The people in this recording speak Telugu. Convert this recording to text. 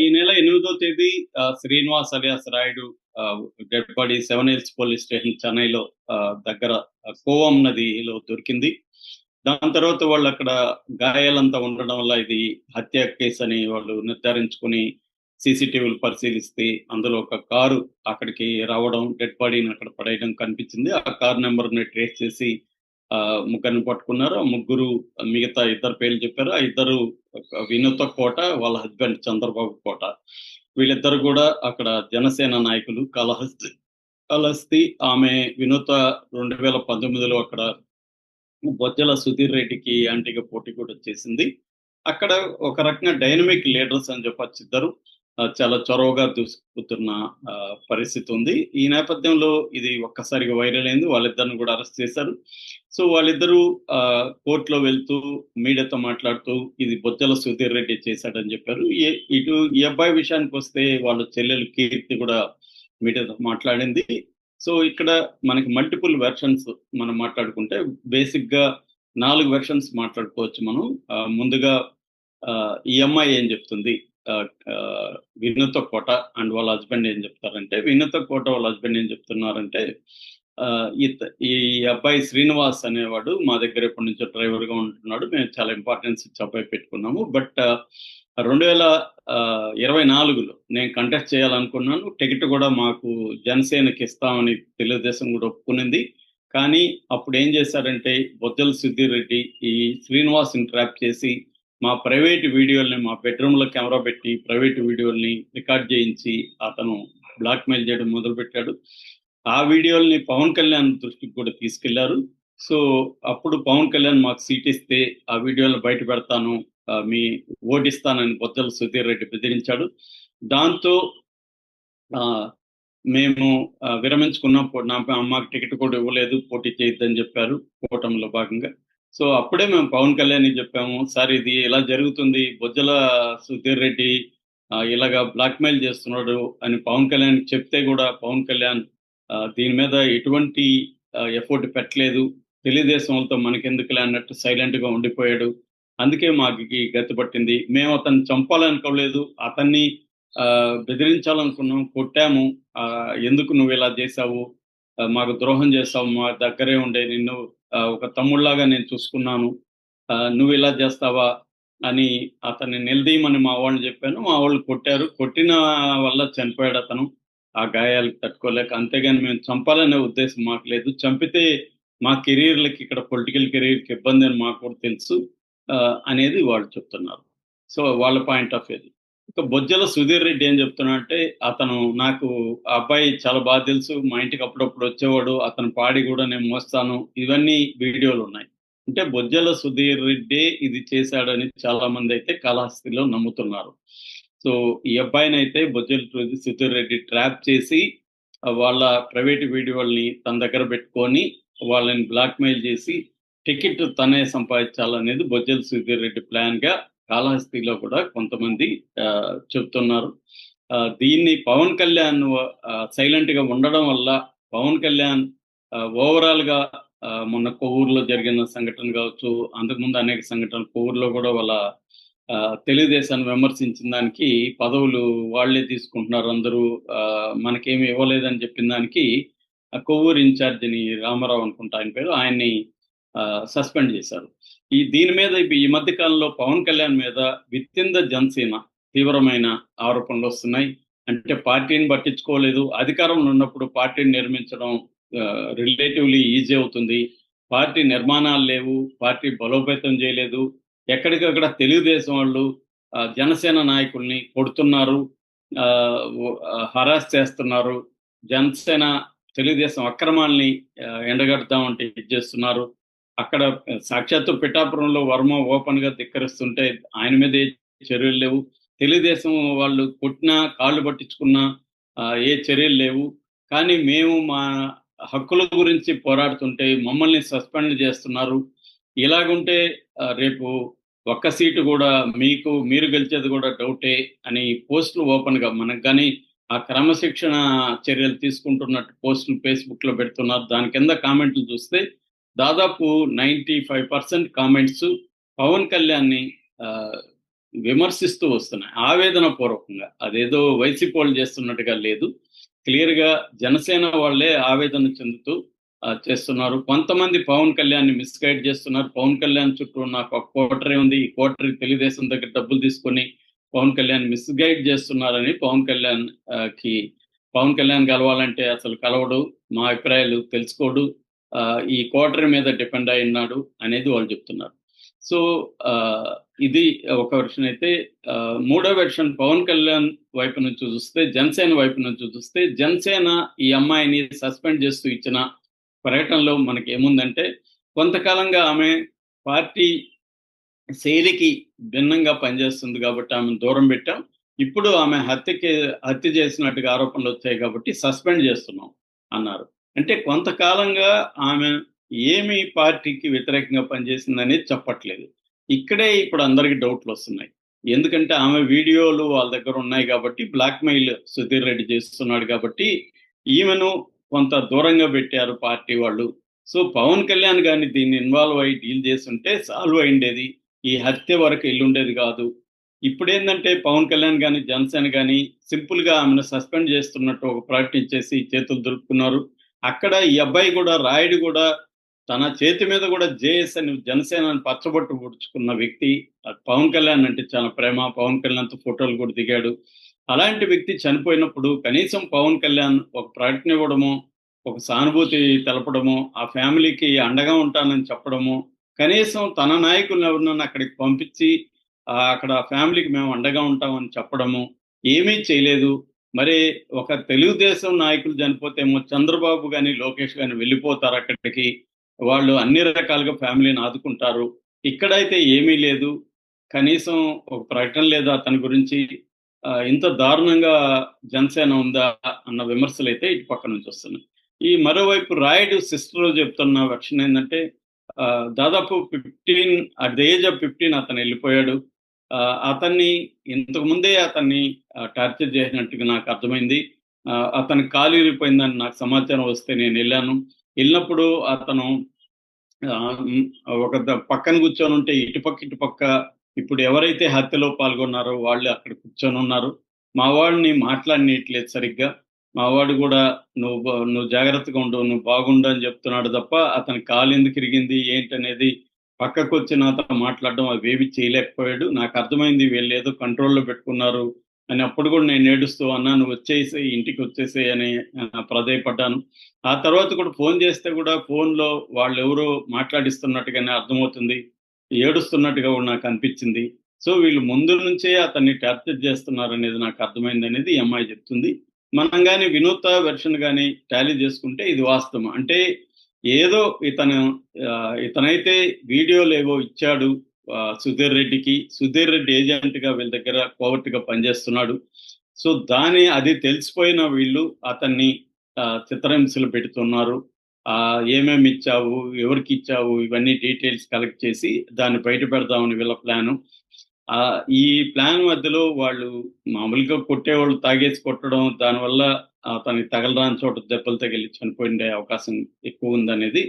ఈ నెల ఎనిమిదో తేదీ ఆ, Srinivas alias Rayudu dead body Seven Hills police station చెన్నైలో ఆ, దగ్గర కోవం నదిలో దొరికింది. దాని తర్వాత వాళ్ళు అక్కడ గాయాలంతా ఉండడం వల్ల ఇది హత్య కేసు అని వాళ్ళు నిర్ధారించుకుని సీసీటీవీలు పరిశీలిస్తే అందులో ఒక కారు అక్కడికి రావడం డెడ్ బాడీని అక్కడ పడేయడం కనిపించింది. ఆ కార్ నెంబర్ని ట్రేస్ చేసి ముగ్గురిని పట్టుకున్నారు. ముగ్గురు మిగతా ఇద్దరు పేర్లు చెప్పారు. ఆ ఇద్దరు వినూత కోట వాళ్ళ హస్బెండ్ చంద్రబాబు కోట. వీళ్ళిద్దరు కూడా అక్కడ జనసేన నాయకులు. కలహస్తి కలహస్తి ఆమె వినూత రెండు వేల పంతొమ్మిదిలో అక్కడ బొజ్జల సుధీర్ రెడ్డికి యాంటీగా పోటీ కూడా చేసింది. అక్కడ ఒక రకంగా డైనమిక్ లీడర్స్ అని చెప్పచ్చు ఇద్దరు. చాలా చొరవగా దూసుకుతున్న ఆ, పరిస్థితి ఉంది. ఈ నేపథ్యంలో ఇది ఒక్కసారిగా వైరల్ అయింది. వాళ్ళిద్దరిని కూడా అరెస్ట్ చేశారు. సో వాళ్ళిద్దరూ ఆ, కోర్టులో వెళ్తూ మీడియాతో మాట్లాడుతూ ఇది బొజ్జల సుధీర్ రెడ్డి చేశాడని చెప్పారు. ఇటు ఈ అబ్బాయి విషయానికి వస్తే వాళ్ళ చెల్లెలు కీర్తి కూడా మీడియాతో మాట్లాడింది. సో ఇక్కడ మనకి మల్టిపుల్ వెర్షన్స్ మనం మాట్లాడుకుంటే బేసిక్గా నాలుగు వెర్షన్స్ మాట్లాడుకోవచ్చు మనం. ఆ, ముందుగా ఆ, ఈ అమ్మాయి ఏం చెప్తుంది? వినూత కోట అండ్ వాళ్ళ హస్బెండ్ ఏం చెప్తారంటే వినూత కోట వాళ్ళ హస్బెండ్ ఏం చెప్తున్నారంటే ఈ అబ్బాయి శ్రీనివాస్ అనేవాడు మా దగ్గర ఎప్పటి నుంచో డ్రైవర్గా ఉంటున్నాడు. మేము చాలా ఇంపార్టెన్స్ ఇచ్చి అబ్బాయి పెట్టుకున్నాము. బట్ రెండు వేల ఇరవై నాలుగులో నేను కంటెస్ట్ చేయాలనుకున్నాను. టికెట్ కూడా మాకు జనసేనకి ఇస్తామని తెలుగుదేశం కూడా ఒప్పుకునింది. కానీ అప్పుడు ఏం చేశారంటే బొజ్జల సుధీర్ రెడ్డి ఈ శ్రీనివాస్ని ట్రాప్ చేసి మా ప్రైవేట్ వీడియోల్ని మా బెడ్రూమ్లో కెమెరా పెట్టి ప్రైవేట్ వీడియోల్ని రికార్డ్ చేయించి అతను బ్లాక్మెయిల్ చేయడం మొదలుపెట్టాడు. ఆ వీడియోల్ని పవన్ కళ్యాణ్ దృష్టికి కూడా తీసుకెళ్ళారు. సో అప్పుడు పవన్ కళ్యాణ్ మాకు సీట్ ఇస్తే ఆ వీడియోలు బయట పెడతాను మీ ఓటిస్తానని బొజ్జల సుధీర్ రెడ్డి బెదిరించాడు. దాంతో ఆ, మేము ఆ, విరమించుకున్నప్పుడు నా మాకు టికెట్ కూడా ఇవ్వలేదు. పోటీ చేయొద్దని చెప్పారు. కూటమిలో భాగంగా. సో అప్పుడే మేము పవన్ కళ్యాణ్ చెప్పాము సార్ ఇది ఇలా జరుగుతుంది బొజ్జల సుధీర్ రెడ్డి ఇలాగా బ్లాక్మెయిల్ చేస్తున్నాడు అని పవన్ కళ్యాణ్ చెప్తే కూడా పవన్ కళ్యాణ్ ఆ, దీని మీద ఎటువంటి ఎఫర్ట్ పెట్టలేదు. తెలుగుదేశం వాళ్ళతో మనకెందుకులే అన్నట్టు సైలెంట్గా ఉండిపోయాడు. అందుకే మాకు గతిపట్టింది గతి పట్టింది. మేము అతన్ని చంపాలనుకోలేదు. అతన్ని ఆ, బెదిరించాలనుకున్నాం కొట్టాము. ఆ, ఎందుకు నువ్వు ఇలా చేసావు మాకు ద్రోహం చేసావు మా దగ్గరే ఉండే నిన్ను ఒక తమ్ముళ్ళాగా నేను చూసుకున్నాను. ఆ, నువ్వు ఇలా చేస్తావా అని అతన్ని నిలదీయమని మా వాళ్ళు చెప్పాను. మా వాళ్ళు కొట్టారు. కొట్టిన వల్ల చనిపోయాడు అతను. ఆ గాయాలకు తట్టుకోలేక అంతేగాని మేము చంపాలనే ఉద్దేశం మాకు లేదు. చంపితే మా కెరీర్లకి ఇక్కడ పొలిటికల్ కెరీర్కి ఇబ్బంది అని మాకు కూడా తెలుసు ఆ, అనేది వాళ్ళు చెప్తున్నారు. సో వాళ్ళ పాయింట్ ఆఫ్ వ్యూ ఇక బొజ్జల సుధీర్ రెడ్డి ఏం చెప్తున్నా అంటే అతను నాకు ఆ అబ్బాయి చాలా బాగా తెలుసు మా ఇంటికి అప్పుడప్పుడు వచ్చేవాడు అతను పాడి కూడా నేను మోస్తాను ఇవన్నీ వీడియోలు ఉన్నాయి. అంటే బొజ్జల సుధీర్ రెడ్డి ఇది చేశాడని చాలా మంది అయితే కాళహస్తిలో నమ్ముతున్నారు. సో ఈ అబ్బాయిని అయితే బొజ్జల సుధీర్ రెడ్డి ట్రాప్ చేసి వాళ్ళ ప్రైవేట్ వీడియోల్ని తన దగ్గర పెట్టుకొని వాళ్ళని బ్లాక్మెయిల్ చేసి టికెట్ తనే సంపాదించాలనేది బొజ్జల సుధీర్ రెడ్డి ప్లాన్గా కాళహస్తిలో కూడా కొంతమంది ఆ, చెప్తున్నారు. ఆ, దీన్ని పవన్ కళ్యాణ్ సైలెంట్గా ఉండడం వల్ల పవన్ కళ్యాణ్ ఓవరాల్గా ఆ, మొన్న కొవ్వూరులో జరిగిన సంఘటన కావచ్చు అంతకుముందు అనేక సంఘటనలు కొవ్వూరులో కూడా వాళ్ళ ఆ, తెలుగుదేశాన్ని విమర్శించిన దానికి పదవులు వాళ్ళే తీసుకుంటున్నారు అందరూ. ఆ, మనకేమి ఇవ్వలేదని చెప్పిన దానికి కొవ్వూరు ఇన్ఛార్జిని రామారావు అనుకుంటా ఆయన పేరు ఆయన్ని సస్పెండ్ చేశారు. ఈ దీని మీద ఇప్పుడు ఈ మధ్య కాలంలో పవన్ కళ్యాణ్ మీద విత్ ఇన్ ద జనసేన తీవ్రమైన ఆరోపణలు వస్తున్నాయి. అంటే పార్టీని పట్టించుకోలేదు. అధికారంలో ఉన్నప్పుడు పార్టీని నిర్మించడం రిలేటివ్లీ ఈజీ అవుతుంది. పార్టీ నిర్మాణాలు లేవు. పార్టీ బలోపేతం చేయలేదు. ఎక్కడికక్కడ తెలుగుదేశం వాళ్ళు జనసేన నాయకుల్ని కొడుతున్నారు. హరాస్ చేస్తున్నారు. జనసేన తెలుగుదేశం అక్రమాల్ని ఎండగడతామంటే ఇది చేస్తున్నారు. అక్కడ సాక్షాత్తు పిఠాపురంలో వర్మ ఓపెన్గా ధిక్కరిస్తుంటే ఆయన మీద ఏ చర్యలు లేవు. తెలుగుదేశం వాళ్ళు కొట్టినా కాళ్ళు పట్టించుకున్నా ఏ చర్యలు లేవు. కానీ మేము మా హక్కుల గురించి పోరాడుతుంటే మమ్మల్ని సస్పెండ్ చేస్తున్నారు. ఇలాగుంటే రేపు ఒక్క సీటు కూడా మీకు మీరు గెలిచేది కూడా డౌటే అని పోస్టులు ఓపెన్గా మనకు కానీ ఆ క్రమశిక్షణ చర్యలు తీసుకుంటున్నట్టు పోస్టులు ఫేస్బుక్లో పెడుతున్నారు. దాని కింద కామెంట్లు చూస్తే దాదాపు ninety five percent comments Pawan కళ్యాణ్ని ఆ, విమర్శిస్తూ వస్తున్నాయి. ఆవేదన పూర్వకంగా. అదేదో వైసీపీ వాళ్ళు చేస్తున్నట్టుగా లేదు. క్లియర్గా జనసేన వాళ్ళే ఆవేదన చెందుతూ చేస్తున్నారు. కొంతమంది పవన్ కళ్యాణ్ మిస్గైడ్ చేస్తున్నారు. పవన్ కళ్యాణ్ చుట్టూ నాకు ఒక కోటరీ ఉంది. ఈ కోటరీ తెలుగుదేశం దగ్గర డబ్బులు తీసుకొని పవన్ కళ్యాణ్ మిస్గైడ్ చేస్తున్నారని పవన్ కళ్యాణ్కి పవన్ కళ్యాణ్ కలవాలంటే అసలు కలవడు. మా అభిప్రాయాలు తెలుసుకోడు. ఈ క్వార్టర్ మీద డిపెండ్ అయి ఉన్నాడు అనేది వాళ్ళు చెప్తున్నారు. సో ఆ, ఇది ఒక వెర్షన్ అయితే మూడో వెర్షన్ పవన్ కళ్యాణ్ వైపు నుంచి చూస్తే జనసేన వైపు నుంచి చూస్తే జనసేన ఈ అమ్మాయిని సస్పెండ్ చేస్తూ ఇచ్చిన ప్రకటనలో మనకి ఏముందంటే కొంతకాలంగా ఆమె పార్టీ శైలికి భిన్నంగా పనిచేస్తుంది కాబట్టి ఆమెను దూరం పెట్టాం. ఇప్పుడు ఆమె హత్యకి హత్య చేసినట్టుగా ఆరోపణలు వచ్చాయి కాబట్టి సస్పెండ్ చేస్తున్నాం అన్నారు. అంటే కొంతకాలంగా ఆమె ఏమి పార్టీకి వ్యతిరేకంగా పనిచేసిందనేది చెప్పట్లేదు. ఇక్కడే ఇప్పుడు అందరికి డౌట్లు వస్తున్నాయి. ఎందుకంటే ఆమె వీడియోలు వాళ్ళ దగ్గర ఉన్నాయి కాబట్టి బ్లాక్మెయిల్ సుధీర్ రెడ్డి చేస్తున్నాడు కాబట్టి ఈమెను కొంత దూరంగా పెట్టారు పార్టీ వాళ్ళు. సో పవన్ కళ్యాణ్ గారిని దీన్ని ఇన్వాల్వ్ అయ్యి డీల్ చేస్తుంటే సాల్వ్ అయిండేది ఈ హత్య వరకు ఎల్లుండేది కాదు. ఇప్పుడేందంటే పవన్ కళ్యాణ్ కానీ జనసేన కానీ సింపుల్గా ఆమెను సస్పెండ్ చేస్తున్నట్టు ఒక ప్రకటించేసి చేతులు దులుపుకున్నారు. అక్కడ ఈ అబ్బాయి కూడా రాయుడు కూడా తన చేతి మీద కూడా జేఎస్ అని జనసేన పచ్చబొట్టు పుడుచుకున్న వ్యక్తి. పవన్ కళ్యాణ్ అంటే చాలా ప్రేమ. పవన్ కళ్యాణ్తో ఫోటోలు కూడా దిగాడు. అలాంటి వ్యక్తి చనిపోయినప్పుడు కనీసం పవన్ కళ్యాణ్ ఒక ప్రకటన ఇవ్వడము ఒక సానుభూతి తెలపడము ఆ ఫ్యామిలీకి అండగా ఉంటానని చెప్పడము కనీసం తన నాయకులను ఎవరినన్నా అక్కడికి పంపించి అక్కడ ఫ్యామిలీకి మేము అండగా ఉంటామని చెప్పడము ఏమీ చేయలేదు. మరి ఒక తెలుగుదేశం నాయకులు చనిపోతేమో చంద్రబాబు కానీ లోకేష్ కానీ వెళ్ళిపోతారు అక్కడికి. వాళ్ళు అన్ని రకాలుగా ఫ్యామిలీని ఆదుకుంటారు. ఇక్కడైతే ఏమీ లేదు. కనీసం ఒక ప్రకటన లేదు అతని గురించి ఇంత దారుణంగా జనసేన ఉందా అన్న విమర్శలు అయితే ఇటు పక్క నుంచి వస్తున్నాయి. ఈ మరోవైపు రాయుడు సిస్టర్ చెప్తున్న వెర్షన్ ఏంటంటే దాదాపు fifteen at the age of fifteen అతను వెళ్ళిపోయాడు. అతన్ని ఇంతకు ముందే అతన్ని టార్చర్ చేసినట్టుగా నాకు అర్థమైంది. ఆ, అతని కాలు విరిగిపోయిందని నాకు సమాచారం వస్తే నేను వెళ్ళాను. వెళ్ళినప్పుడు అతను ఒక పక్కన కూర్చొని ఉంటే ఇటుపక్క ఇటుపక్క ఇప్పుడు ఎవరైతే హత్యలో పాల్గొన్నారో వాళ్ళు అక్కడ కూర్చొని ఉన్నారు. మా వాడిని మాట్లాడినట్లేదు సరిగ్గా. మా వాడు కూడా నువ్వు నువ్వు జాగ్రత్తగా ఉండు నువ్వు బాగుండు అని చెప్తున్నాడు తప్ప అతని కాలు ఎందుకు ఇరిగింది ఏంటనేది పక్కకు వచ్చి నాతో మాట్లాడడం అవి ఏవి చేయలేకపోయాడు. నాకు అర్థమైంది వీళ్ళేదో కంట్రోల్లో పెట్టుకున్నారు అని అప్పుడు కూడా నేను ఏడుస్తూ అన్నాను వచ్చేసి ఇంటికి వచ్చేసేయ్ అని ఆ, ఆ తర్వాత కూడా ఫోన్ చేస్తే కూడా ఫోన్లో వాళ్ళు ఎవరో మాట్లాడిస్తున్నట్టుగానే అర్థమవుతుంది. ఏడుస్తున్నట్టుగా కూడా నాకు అనిపించింది. సో వీళ్ళు ముందు నుంచే అతన్ని టార్చర్ చేస్తున్నారు అనేది నాకు అర్థమైంది అనేది ఈ అమ్మాయి చెప్తుంది. మనం కానీ వినూత వెర్షన్ కానీ టాలీ చేసుకుంటే ఇది వాస్తవం. అంటే ఏదో ఇతను ఇతనైతే వీడియోలు ఏవో ఇచ్చాడు సుధీర్ రెడ్డికి. సుధీర్ రెడ్డి ఏజెంట్గా వీళ్ళ దగ్గర కోవర్ట్గా పనిచేస్తున్నాడు. సో దాని అది తెలిసిపోయిన వీళ్ళు అతన్ని ఆ, చిత్రహింసలు పెడుతున్నారు. ఆ ఏమేమి ఇచ్చావు ఎవరికి ఇచ్చావు ఇవన్నీ డీటెయిల్స్ కలెక్ట్ చేసి దాన్ని బయట పెడదామని వీళ్ళ ప్లాను. ఈ ప్లాన్ మధ్యలో వాళ్ళు మామూలుగా కొట్టేవాళ్ళు తాగేసి కొట్టడం దానివల్ల అతనికి తగలరాని చోట దెబ్బలు తగిలి చనిపోయిండే అవకాశం ఎక్కువ ఉందనేది